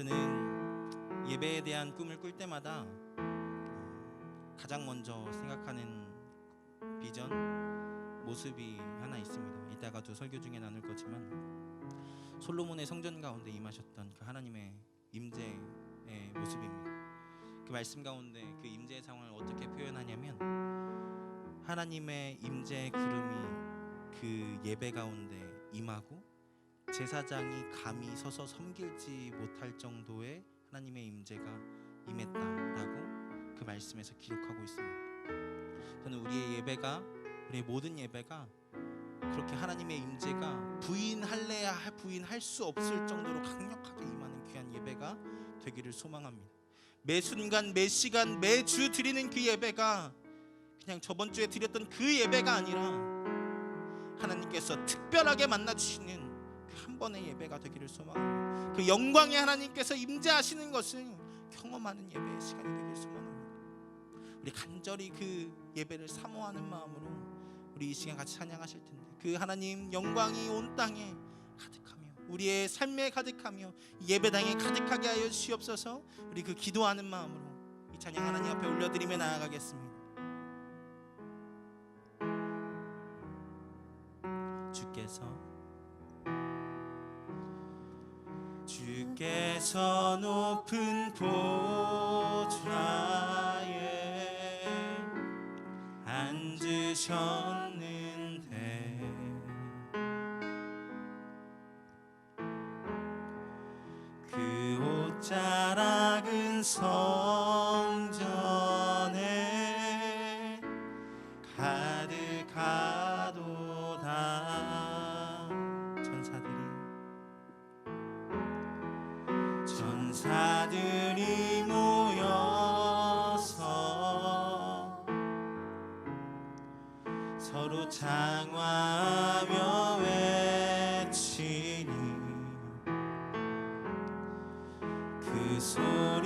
저는 예배에 대한 꿈을 꿀 때마다 어, 가장 먼저 생각하는 비전 모습이 하나 있습니다. 이따가도 설교 중에 나눌 거지만 솔로몬의 성전 가운데 임하셨던 그 하나님의 임재의 모습입니다. 그 말씀 가운데 그 임재의 상황을 어떻게 표현하냐면 하나님의 임재의 구름이 그 예배 가운데 임하고 제사장이 감히 서서 섬길지 못할 정도의 하나님의 임재가 임했다라고 그 말씀에서 기록하고 있습니다. 저는 우리의 예배가 우리의 모든 예배가 그렇게 하나님의 임재가 부인할래야 할- 부인할 수 없을 정도로 강력하게 임하는 귀한 예배가 되기를 소망합니다. 매 순간 매 시간 매주 드리는 그 예배가 그냥 저번 주에 드렸던 그 예배가 아니라 하나님께서 특별하게 만나 주시는 그 한 번의 예배가 되기를 소망합니다. 그 영광의 하나님께서 임재하시는 것을 경험하는 예배의 시간이 되기를 소망합니다. 우리 간절히 그 예배를 사모하는 마음으로 우리 이 시간 같이 찬양하실 텐데 그 하나님 영광이 온 땅에 가득하며 우리의 삶에 가득하며 예배당에 가득하게 하여 주시옵소서. 우리 그 기도하는 마음으로 이 찬양 하나님 앞에 올려드리며 나아가겠습니다. 주께서 주께서 높은 보좌에 앉으셨는데. 그 옷자락은 성전 장화하며 외치니 그 소리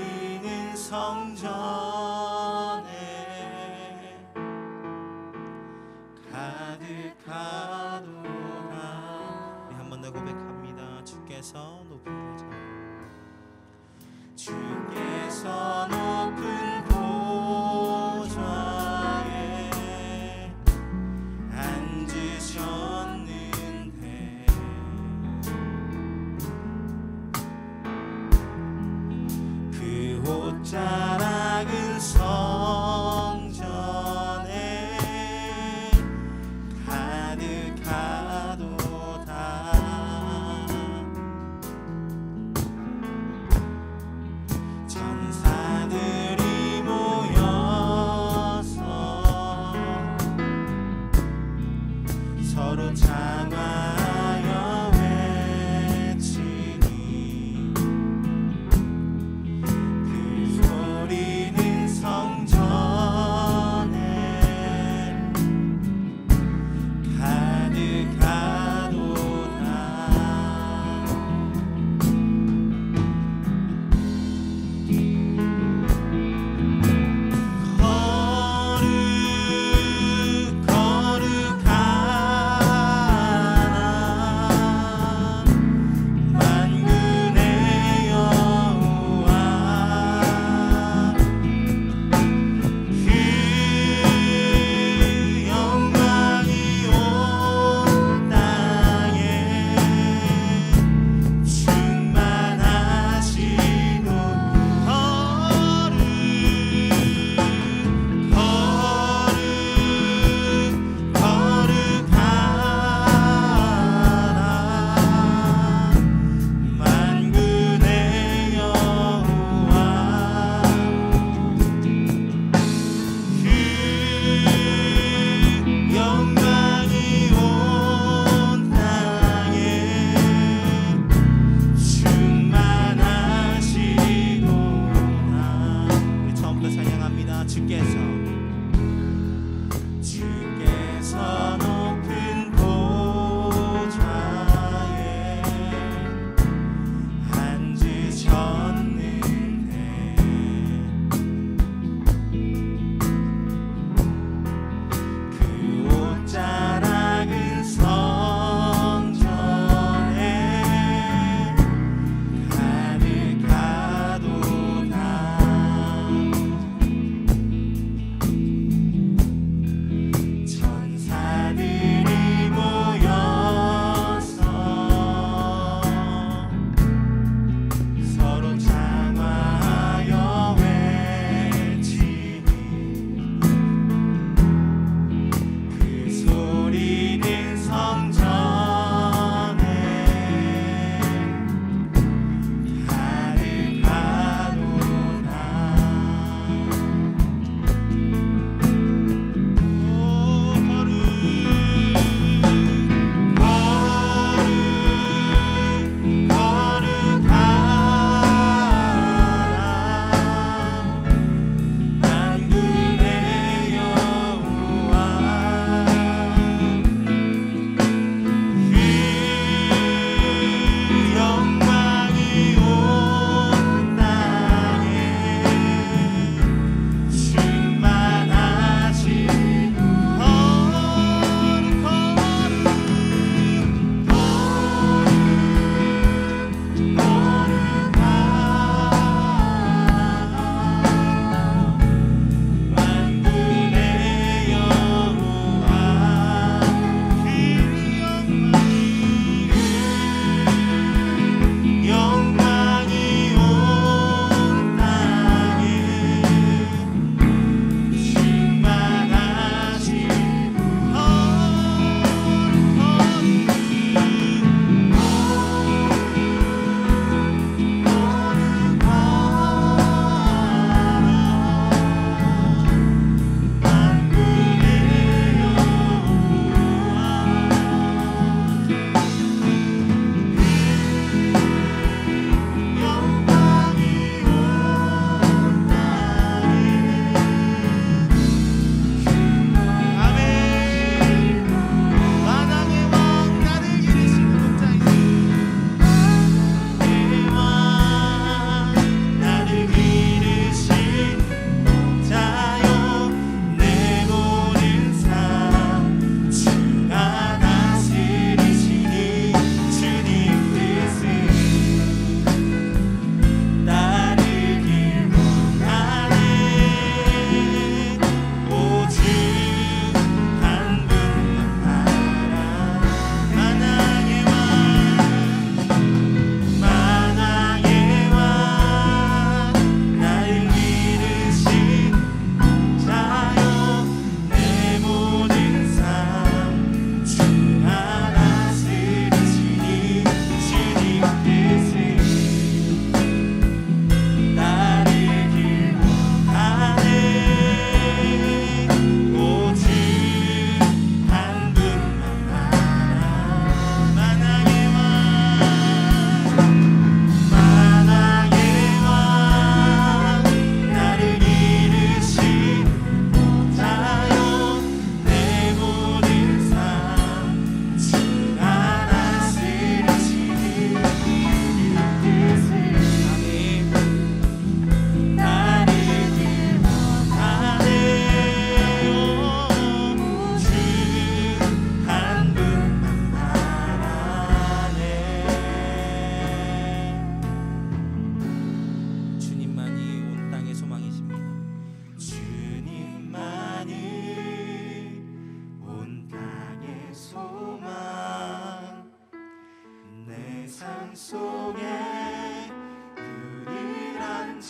주께서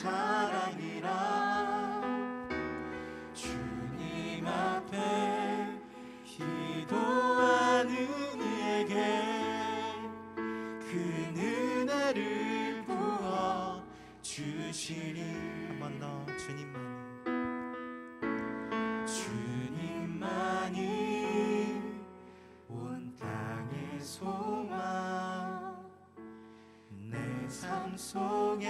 자랑이라. 주님 앞에 기도하는 이에게 그 은혜를 부어 주시리. 한 번 더 주님만이. 주님만이 온 땅의 소망 내 삶 속에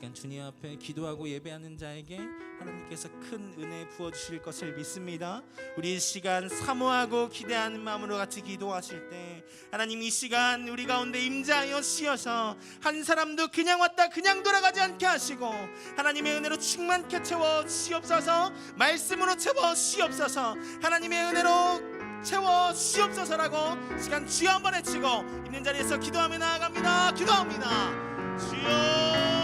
시간 주님 앞에 기도하고 예배하는 자에게 하나님께서 큰 은혜 부어 주실 것을 믿습니다. 우리 이 시간 사모하고 기대하는 마음으로 같이 기도하실 때 하나님 이 시간 우리 가운데 임자하여 씌어서 한 사람도 그냥 왔다 그냥 돌아가지 않게 하시고 하나님의 은혜로 충만케 채워 시옵소서 말씀으로 채워 시옵소서 하나님의 은혜로 채워 시옵소서라고 시간 주여 한번 외치고 있는 자리에서 기도하며 나아갑니다. 기도합니다. 주여